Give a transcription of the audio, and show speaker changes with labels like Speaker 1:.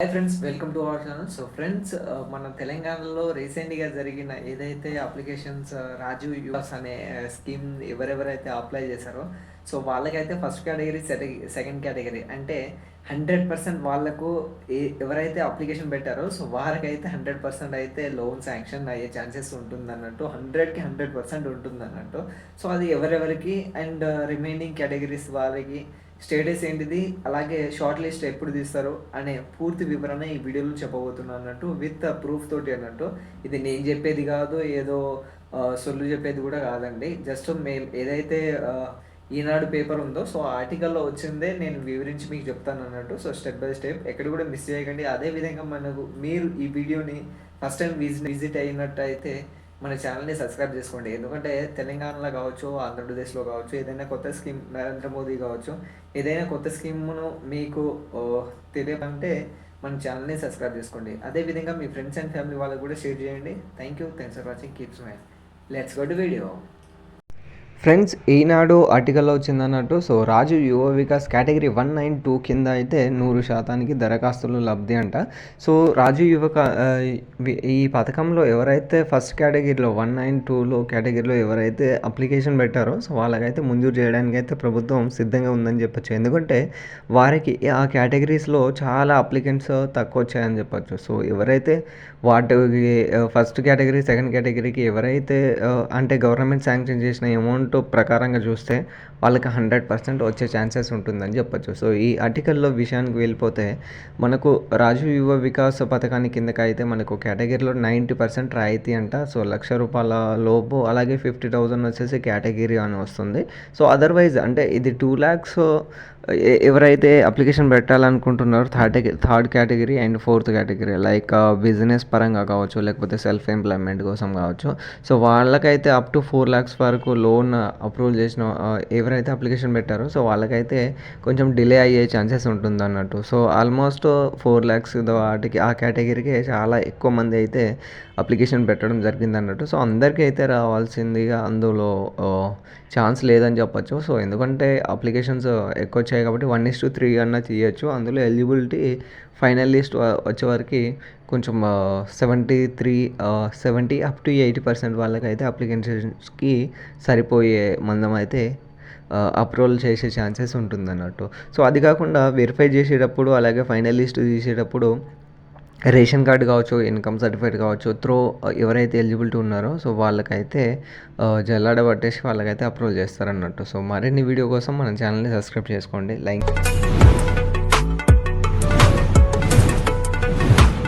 Speaker 1: Hi friends welcome to our channel so friends మన తెలంగాణలో రీసెంట్గా జరిగిన ఏదైతే అప్లికేషన్స్ uh, రాజు యువస్ అనే uh, స్కీమ్ ఎవరెవరైతే అప్లై చేశారో సో వాళ్ళకైతే ఫస్ట్ కేటగిరీ సెకండ్ కేటగిరీ. అంటే హండ్రెడ్ పర్సెంట్ వాళ్ళకు ఎవరైతే అప్లికేషన్ పెట్టారో సో వారికైతే హండ్రెడ్ పర్సెంట్ అయితే లోన్ శాంక్షన్ అయ్యే ఛాన్సెస్ ఉంటుంది అన్నట్టు హండ్రెడ్కి హండ్రెడ్ పర్సెంట్ ఉంటుంది అన్నట్టు సో అది ఎవరెవరికి అండ్ రిమైనింగ్ కేటగిరీస్ వారికి స్టేటస్ ఏంటిది అలాగే షార్ట్ లిస్ట్ ఎప్పుడు తీస్తారు అనే పూర్తి వివరణ ఈ వీడియోలో చెప్పబోతున్నాను అన్నట్టు విత్ ప్రూఫ్ తోటి అన్నట్టు. ఇది నేను చెప్పేది కాదు ఏదో సొల్లు చెప్పేది కూడా కాదండి. జస్ట్ మే ఏదైతే ఈనాడు పేపర్ ఉందో. సో ఆర్టికల్లో వచ్చిందే నేను వివరించి మీకు చెప్తాను అన్నట్టు. సో స్టెప్ బై స్టెప్ ఎక్కడ కూడా మిస్ చేయకండి. అదే విధంగా మనకు మీరు ఈ వీడియోని ఫస్ట్ టైం విజిట్ విజిట్ అయినట్టయితే మన ఛానల్ని సబ్స్క్రైబ్ చేసుకోండి. ఎందుకంటే తెలంగాణలో కావచ్చు ఆంధ్రప్రదేశ్లో కావచ్చు ఏదైనా కొత్త స్కీమ్ నరేంద్ర మోదీ కావచ్చు ఏదైనా కొత్త స్కీమ్ను మీకు తెలియాలంటే మన ఛానల్ని సబ్స్క్రైబ్ చేసుకోండి. అదేవిధంగా మీ ఫ్రెండ్స్ అండ్ ఫ్యామిలీ వాళ్ళకి కూడా షేర్ చేయండి. Thank you. Thanks for watching. Keeps my let's go to video.
Speaker 2: Friends Eenadu ఆర్టికల్లో వచ్చిందన్నట్టు so Raju Yuva Vikas category one nine two కింద అయితే నూరు శాతానికి దరఖాస్తులు లబ్ధి అంట. సో రాజు యువక ఈ పథకంలో ఎవరైతే ఫస్ట్ కేటగిరీలో వన్ నైన్ టూలో కేటగిరీలో ఎవరైతే అప్లికేషన్ పెట్టారో సో వాళ్ళకైతే మంజూరు చేయడానికి అయితే ప్రభుత్వం సిద్ధంగా ఉందని చెప్పొచ్చు. ఎందుకంటే వారికి ఆ కేటగిరీస్లో చాలా అప్లికెంట్స్ తక్కువ వచ్చాయని చెప్పొచ్చు. సో ఎవరైతే వాటికి ఫస్ట్ కేటగిరీ సెకండ్ కేటగిరీకి ఎవరైతే అంటే గవర్నమెంట్ శాంక్షన్ చేసిన అమౌంట్ ప్రకారంగా చూస్తే వాళ్ళకి హండ్రెడ్ పర్సెంట్ వచ్చే ఛాన్సెస్ ఉంటుందని చెప్పొచ్చు. సో ఈ ఆర్టికల్లో విషయానికి వెళ్ళిపోతే మనకు రాజు యువ వికాస్ పథకాన్ని కిందకి అయితే మనకు కేటగిరీలో నైంటీ పర్సెంట్ రాయితీ అంట. సో లక్ష రూపాయల లోపు అలాగే ఫిఫ్టీ థౌజండ్ వచ్చేసి కేటగిరీ అని వస్తుంది. సో అదర్వైజ్ అంటే ఇది టూ ల్యాక్స్ ఎవరైతే application పెట్టాలనుకుంటున్నారో third third category and fourth category like business పరంగా కావచ్చు లేకపోతే సెల్ఫ్ ఎంప్లాయ్మెంట్ కోసం కావచ్చు. సో వాళ్ళకైతే అప్ టు ఫోర్ ల్యాక్స్ వరకు లోన్ అప్రూవల్ చేసిన ఎవరైతే అప్లికేషన్ పెట్టారో సో వాళ్ళకైతే కొంచెం డిలే అయ్యే ఛాన్సెస్ ఉంటుంది అన్నట్టు సో ఆల్మోస్ట్ ఫోర్ ల్యాక్స్ వాటికి ఆ కేటగిరీకి చాలా ఎక్కువ మంది అయితే అప్లికేషన్ పెట్టడం జరిగింది అన్నట్టు సో అందరికీ అయితే రావాల్సిందిగా అందులో ఛాన్స్ లేదని చెప్పచ్చు. సో ఎందుకంటే అప్లికేషన్స్ ఎక్కువ ఉంటాయి కాబట్టి వన్ ఇస్ టు త్రీ అన్న తీయచ్చు అందులో ఎలిజిబిలిటీ ఫైనల్ లిస్ట్ వచ్చే కొంచెం seventy three seventy up to eighty percent వాళ్ళకైతే అప్లికేషన్స్కి సరిపోయే మందం అయితే అప్రూవల్ చేసే ఛాన్సెస్ ఉంటుంది అన్నట్టు సో అది కాకుండా వెరిఫై చేసేటప్పుడు అలాగే ఫైనల్ లిస్ట్ తీసేటప్పుడు రేషన్ కార్డు కావచ్చు ఇన్కమ్ సర్టిఫికేట్ కావచ్చు త్రో ఎవరైతే ఎలిజిబిలిటీ ఉన్నారో సో వాళ్ళకైతే జల్లాడ పట్టేసి వాళ్ళకైతే అప్రూవ్ చేస్తారన్నట్టు. సో మరిన్ని వీడియో కోసం మన ఛానల్ని సబ్స్క్రైబ్ చేసుకోండి. లైక్